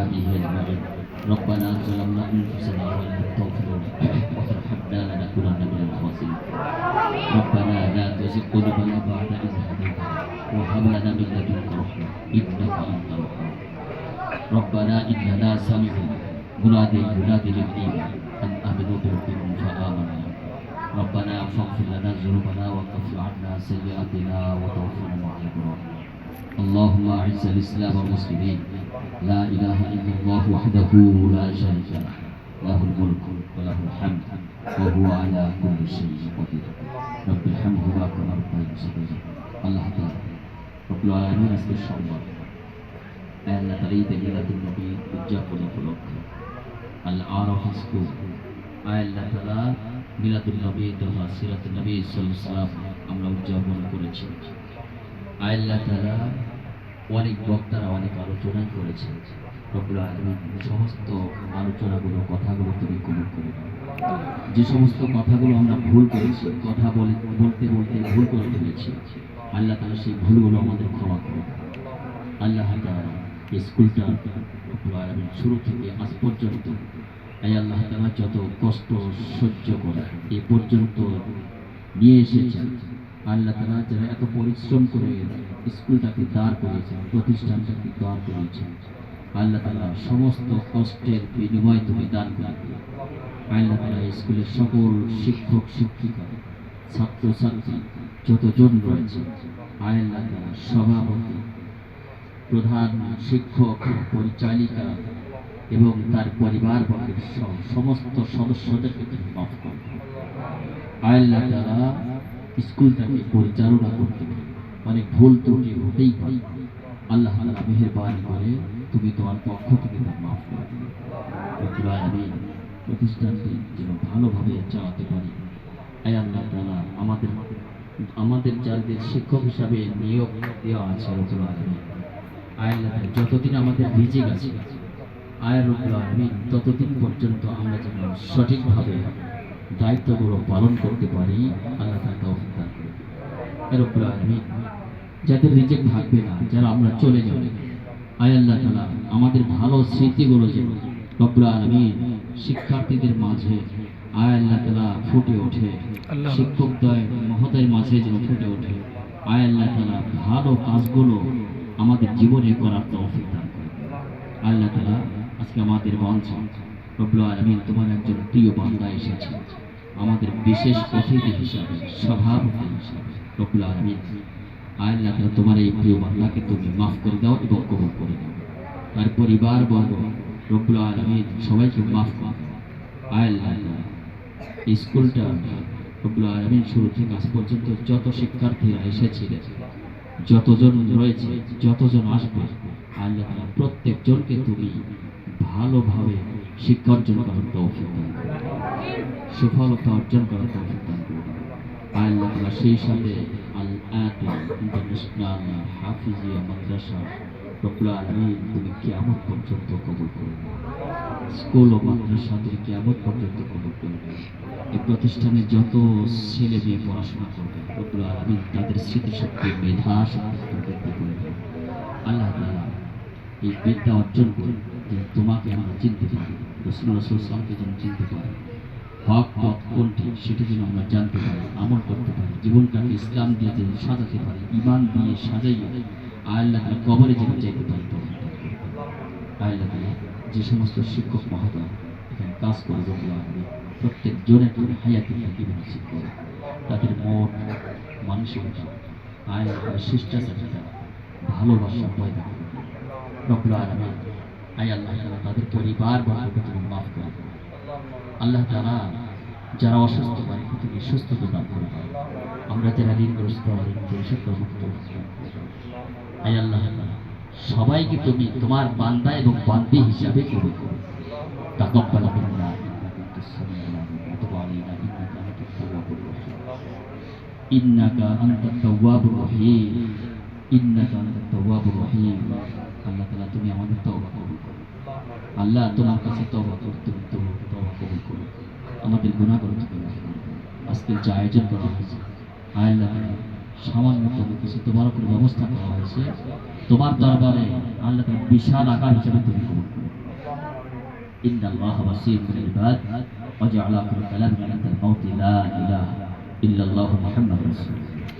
وأصحابه أجمعين ربنا ظلمنا أنفسنا وإن لم تغفر لنا وترحمنا لنكونن من الخاسرين. ربنا لا تزغ قلوبنا بعد إذ هديتنا وهب لنا من لدنك رحمة إنك أنت الوهاب. ربنا إننا سمعنا منادي ينادي للإيمان أن آمنوا بربكم فآمنا ربنا فاغفر لنا ذنوبنا وكفر عنا سيئاتنا وتوفنا مع الأبرار اللهم أعز الإسلام والمسلمين. لا إله إلا الله وحده لا شريك له له الملك وله الحمد وهو على كل شيء قدير. رب ارحمهما كما ربياني صغيرا الله تعالى رب العالمين أسأل إن شاء الله أهل طريق ليلة النبي بالجف والخلق العار حسكو أهل النبي মিলাদ নবী দোহা সিরাত নবী সাল্লাল্লাহু আলাইহি আমরা উদযাপন করেছি আল্লাহ তাআলা অনেক বক্তারা অনেক আলোচনা করেছেন। আলামিন সমস্ত আলোচনাগুলো, কথাগুলো তুমি কবুল করে যে সমস্ত কথাগুলো আমরা ভুল করেছি, কথা বলে, বলতে বলতে ভুল করে ফেলেছি, আল্লাহ তাআলা সেই ভুলগুলো আমাদের ক্ষমা করে আল্লাহ এই স্কুলটা রব্বুল আলামিন শুরু থেকে আজ পর্যন্ত এই আল্লাহ তাআলা যত কষ্ট সহ্য করে এ পর্যন্ত নিয়ে এসেছেন। আল্লাহ তাআলা যারা এত পরিশ্রম করে স্কুলটাকে দাঁড় করেছেন প্রতিষ্ঠানটাকে দাঁড় করেছেন আল্লাহ তাআলা সমস্ত কষ্টের বিনিময় তুমি দান করে। আল্লাহ এই স্কুলের সকল শিক্ষক, শিক্ষিকা ছাত্র ছাত্রী যতজন রয়েছে, আল্লাহ তাআলা সভাপতি, প্রধান শিক্ষক, পরিচালিকা এবং তার পরিবার বর্গের সমস্ত সদস্যদেরকে তুমি মাফ করো আল্লাহ তাআলা স্কুলটাকে পরিচালনা করতে অনেক ভুল ত্রুটি হতেই পারে। আল্লাহ তাআলা মেহেরবানি করে, তুমি তোমার পক্ষ থেকে তা মাফ করে আলামিন প্রতিষ্ঠানটি যেন ভালোভাবে চালাতে পারি। আয় আল্লাহ তাআলা, আমাদের আমাদের যাদের শিক্ষক হিসাবে নিয়োগ দেওয়া আছে আলামিন, আয় আল্লাহ যতদিন আমাদের রিজিক আছে, আয় রব্বুল আলামিন, ততদিন পর্যন্ত আমরা যেন সঠিকভাবে দায়িত্বগুলো পালন করতে পারি আল্লাহ তৌফিক দান করে। রব্বুল আলামিন যাদের রিজেক্ট থাকবে না যারা আমরা চলে যাব আয় আল্লাহ তালা আমাদের ভালো স্মৃতিগুলো যেন রব্বুল আলামিন শিক্ষার্থীদের মাঝে আয় আল্লাহ তাআলা ফুটে ওঠে। শিক্ষকদ্বয় মহোদয়ের মাঝে যেন ফুটে ওঠে। আয় আল্লাহ তাআলা ভালো কাজগুলো আমাদের জীবনে করার তৌফিক দান করে আল্লাহ তাআলা আজকে আমাদের মঞ্চ রব্বুল আলামিন তোমার একজন প্রিয় বান্দা এসেছে আমাদের বিশেষ অতিথি হিসাবে, সভাপতি হিসাবে, রব্বুল আলামিন। আল্লাহ তাআলা তোমার এই প্রিয় বান্দাকে তুমি মাফ করে দাও এবং কবুল করে দাও তার পরিবার বর্গ, রব্বুল আলামিন, সবাইকে মাফ করে। আল্লাহ স্কুলটা, রব্বুল আলামিন, শুরু থেকে আজ পর্যন্ত যত শিক্ষার্থীরা এসেছিলেন যতজন রয়েছে, যতজন আসবে, আল্লাহ তাআলা প্রত্যেকজনকে তুমি ভালোভাবে শিক্ষা অর্জন করার তৌফিক দান। সফলতা অর্জন করার তৌফিক দান করো আল্লাহ সেই সাথে আল আদিল ইন্টারন্যাশনাল হাফিজিয়া মাদ্রাসা রব্বুল আলামিন তুমি কিয়ামত পর্যন্ত কবুল করে নাও। স্কুল ও মাদ্রাসা তুমি কিয়ামত পর্যন্ত কবুল করে নাও। এই প্রতিষ্ঠানে যত ছেলে মেয়ে পড়াশোনা করবে, রব্বুল আলামিন তাদের স্মৃতিশক্তি, মেধা শক্তি বৃদ্ধি আল্লাহ এই বিদ্যা অর্জন করে যে তোমাকে আমরা চিনতে পারি রসুল রসুলকে যেন চিনতে পারি। হক, পথ কোনটি সেটি যেন আমরা জানতে পারি, আমল করতে পারি, জীবনটাকে ইসলাম দিয়ে যেন সাজাতে পারি ইমান দিয়ে সাজাইয়ে আল্লাহ কবরে যেন যাইতে পারি। আল্লাহ, যে সমস্ত শিক্ষক মহোদয় এখানে কাজ করে রব্বুল আলামিন প্রত্যেক জনের তুমি হায়াতি থাকিবে নসিব করো। তাদের মন, মানসিকতা তাআলা শিষ্টাচারিতা, ভালোবাসা পয়দা করো আল্লাহ করে যারা অসুস্থ করে আমরা যারা সবাইকে তুমি তোমার বান্দা এবং বান্দি হিসাবে কবুল করো। তাকাব্বাল মিন্না। ইন্নাকা আনতাস সামিউল আলিম ওয়া তুব আলাইনা ইন্নাকা আনতাত তাওয়াবুর রহিম ইন্নাকা আনতাত তাওয়াবুর রহিম ইন্নাকা আনতাত তাওয়াবুর রহিম আল্লাহ তাআলা তুমি আমাদের তওবা কবুল করো আল্লাহ তোমার কাছে তওবা করতে তওবা তওবা কবুল করো আমাদের গুনাহগুলো তুমি মাফ করে দাও আজকের যে আয়োজন করা হয়েছে আল্লাহ তাআলা সামান্য কোনো কিছু তোমার উপর ব্যবস্থা করা হয়েছে তোমার দরবারে আল্লাহ তাআলা বিশাল আকার হিসেবে তুমি কবুল করো إن الله بصير بالعباد وجعل آخر كلامنا عند الموت لا إله إلا الله محمد رسول الله